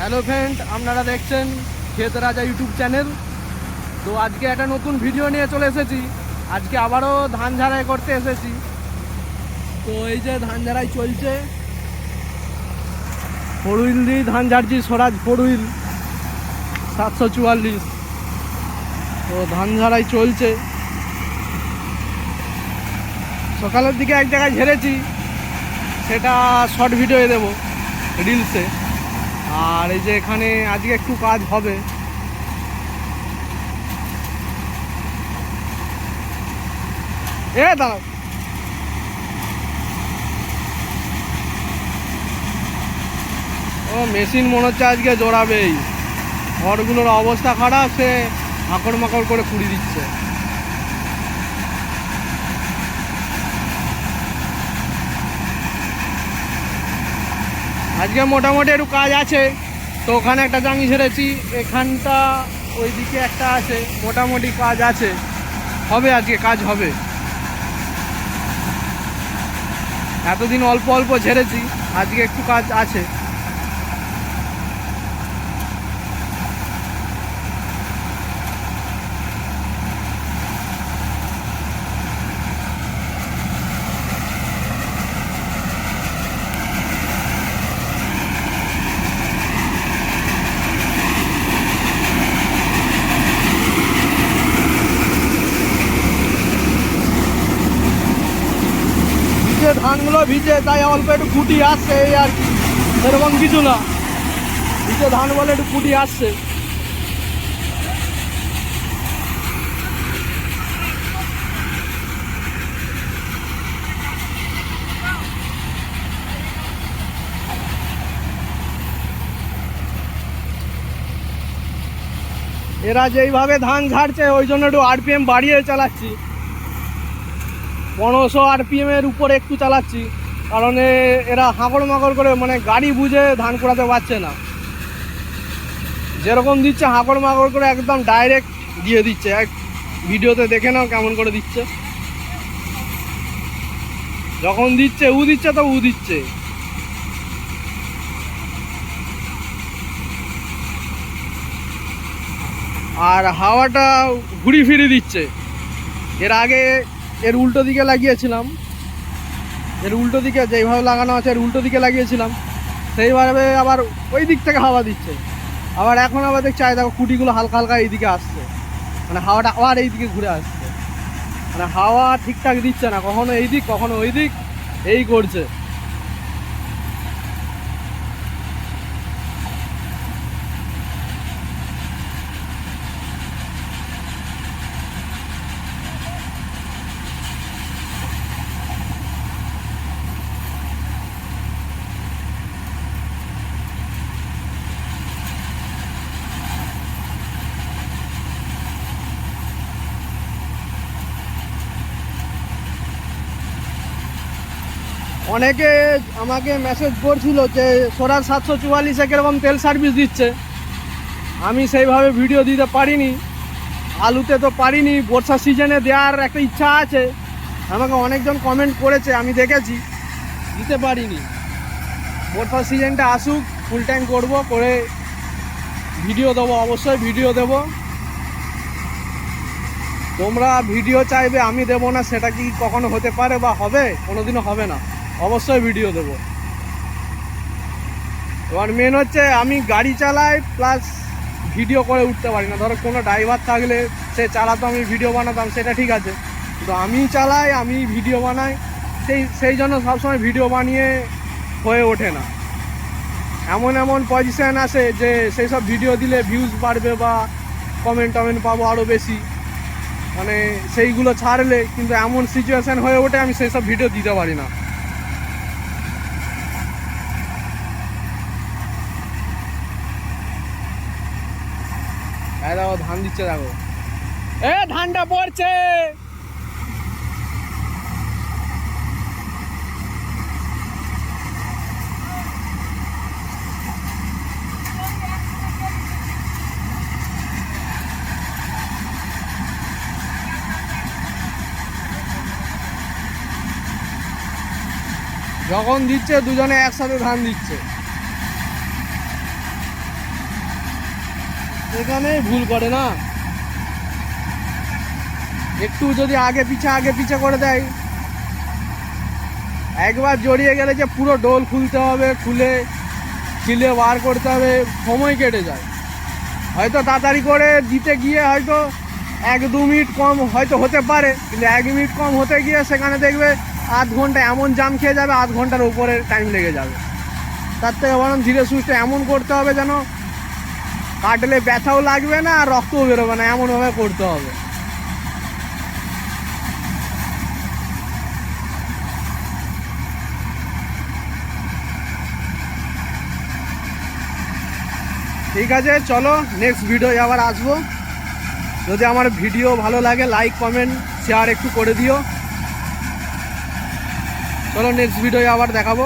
Hello friend, আপনারা দেখছেন ক্ষেত রাজা ইউটিউব চ্যানেল। তো আজকে একটা নতুন ভিডিও নিয়ে চলে এসেছি। আজকে আবারও ধান ঝাড়াই করতে এসেছি। তো এই যে ধান ঝাড়াই চলছে, ফোর দিয়ে ধান ঝাড়ছি, স্বরাজ ফোর হুইল, সাতশো চুয়াল্লিশ। তো ধান ঝাড়াই চলছে। সকালের দিকে এক জায়গায় ঝেড়েছি, সেটা শর্ট ভিডিও দেবো, রিলসে। আর এই যে এখানে আজকে একটু কাজ হবে। এ, দাঁড়াও। ও, মেশিন মনে হচ্ছে আজকে জোড়াবেই। ঘরগুলোর অবস্থা খারাপ, সে আকড় মাকড় করে কুড়ি দিচ্ছে। আজকে মোটামুটি একটু কাজ আছে, তো ওখানে একটা জামি ছেড়েছি, এখানটা ওই দিকে একটা আছে, মোটামুটি কাজ আছে, হবে আজকে, কাজ হবে। এতদিন অল্প অল্প ঝেড়েছি, আজকে একটু কাজ আছে। ধানগুলো ভিজে, তাই অল্প একটু কুটি আসছে এই আর কি। সেরকম কিছু না। ভিজে ধান বলে একটু কুটি আসছে। এরা যেইভাবে ধান ঝাড়ছে, ওই জন্য একটু আরপিএম বাড়িয়ে চালাচ্ছি। পনেরোশো আরপিএম এর উপরে একটু চালাচ্ছি, কারণ এরা হাঁকড় মাকড় করে মানে গাড়ি বুঝে ধান কুড়াতে পারছে না। যেরকম দিচ্ছে, হাঁকড় মাকড় করে একদম ডাইরেক্ট দিয়ে দিচ্ছে। এক ভিডিওতে দেখে নাও কেমন করে দিচ্ছে। যখন দিচ্ছে, উ দিচ্ছে তো উ দিচ্ছে। আর হাওয়াটা ঘুরি ফিরি দিচ্ছে। এর আগে এর উল্টো দিকে লাগিয়েছিলাম। এর উল্টো দিকে যেইভাবে লাগানো আছে, এর উল্টো দিকে লাগিয়েছিলাম। সেইভাবে আবার ওই দিক থেকে হাওয়া দিচ্ছে। আবার এখন আবার দেখছি, আয় দেখো কুটিগুলো হালকা হালকা এইদিকে আসছে। মানে হাওয়াটা আবার এই দিকে ঘুরে আসছে। মানে হাওয়া ঠিকঠাক দিচ্ছে না, কখনো এই দিক, কখনো ওই দিক, এই করছে। অনেকে আমাকে মেসেজ করছিল যে সোলার সাতশো চুয়াল্লিশে কীরকম তেল সার্ভিস দিচ্ছে। আমি সেইভাবে ভিডিও দিতে পারিনি। আলুতে তো পারিনি, বর্ষা সিজনে দেওয়ার একটা ইচ্ছা আছে। আমাকে অনেকজন কমেন্ট করেছে, আমি দেখেছি। দিতে পারিনি। বর্ষা সিজনটা আসুক ফুল টাইম করব, করে ভিডিও দেবো, অবশ্যই ভিডিও দেবো। তোমরা ভিডিও চাইবে, আমি দেবো না, সেটা কি কখনো হতে পারে বা হবে? কোনোদিনও হবে না। অবশ্যই ভিডিও দেবো। এবার মেন হচ্ছে আমি গাড়ি চালাই প্লাস ভিডিও করে উঠতে পারি না। ধরো কোনো ড্রাইভার থাকলে সে চালাতো, আমি ভিডিও বানাতাম, সেটা ঠিক আছে। কিন্তু আমি চালাই আমি ভিডিও বানাই, সেই সেই জন্য সবসময় ভিডিও বানিয়ে হয়ে ওঠে না। এমন এমন পজিশান আসে যে সেই সব ভিডিও দিলে ভিউজ বাড়বে বা কমেন্ট টমেন্ট পাবো আরও বেশি। মানে সেইগুলো ছাড়লে কিন্তু এমন সিচুয়েশান হয়ে ওঠে, আমি সেই সব ভিডিও দিতে পারি না। ধান দিচ্ছে দেখো। এ ধানটা পড়ছে। যখন দিচ্ছে দুজনে একসাথে ধান দিচ্ছে। সেখানে ভুল করে না। একটু যদি আগে পিছে আগে পিছে করে দেয়। একবার জড়িয়ে গেলে যে পুরো ডোল খুলতে হবে, খুলে, ছিলে বার করতে হবে, সময় কেটে যায়। হয়তো তাড়াতাড়ি করে দিতে গিয়ে হয়তো এক দু মিনিট কম হয়তো হতে পারে, কিন্তু এক মিনিট কম হতে গিয়ে সেখানে দেখবে আধ ঘণ্টা এমন জাম খেয়ে যাবে, আধ ঘণ্টার উপরে টাইম লেগে যাবে। তার থেকে বরং ধীরে সুস্থে এমন করতে হবে যেন কাটলে ব্যথাও লাগবে না, আর রক্তও বেরোবে না, এমনভাবে করতে হবে। ঠিক আছে, চলো নেক্সট ভিডিও আবার আসব। যদি আমার ভিডিও ভালো লাগে লাইক কমেন্ট শেয়ার একটু করে দিও। চলো নেক্সট ভিডিও আবার দেখাবো।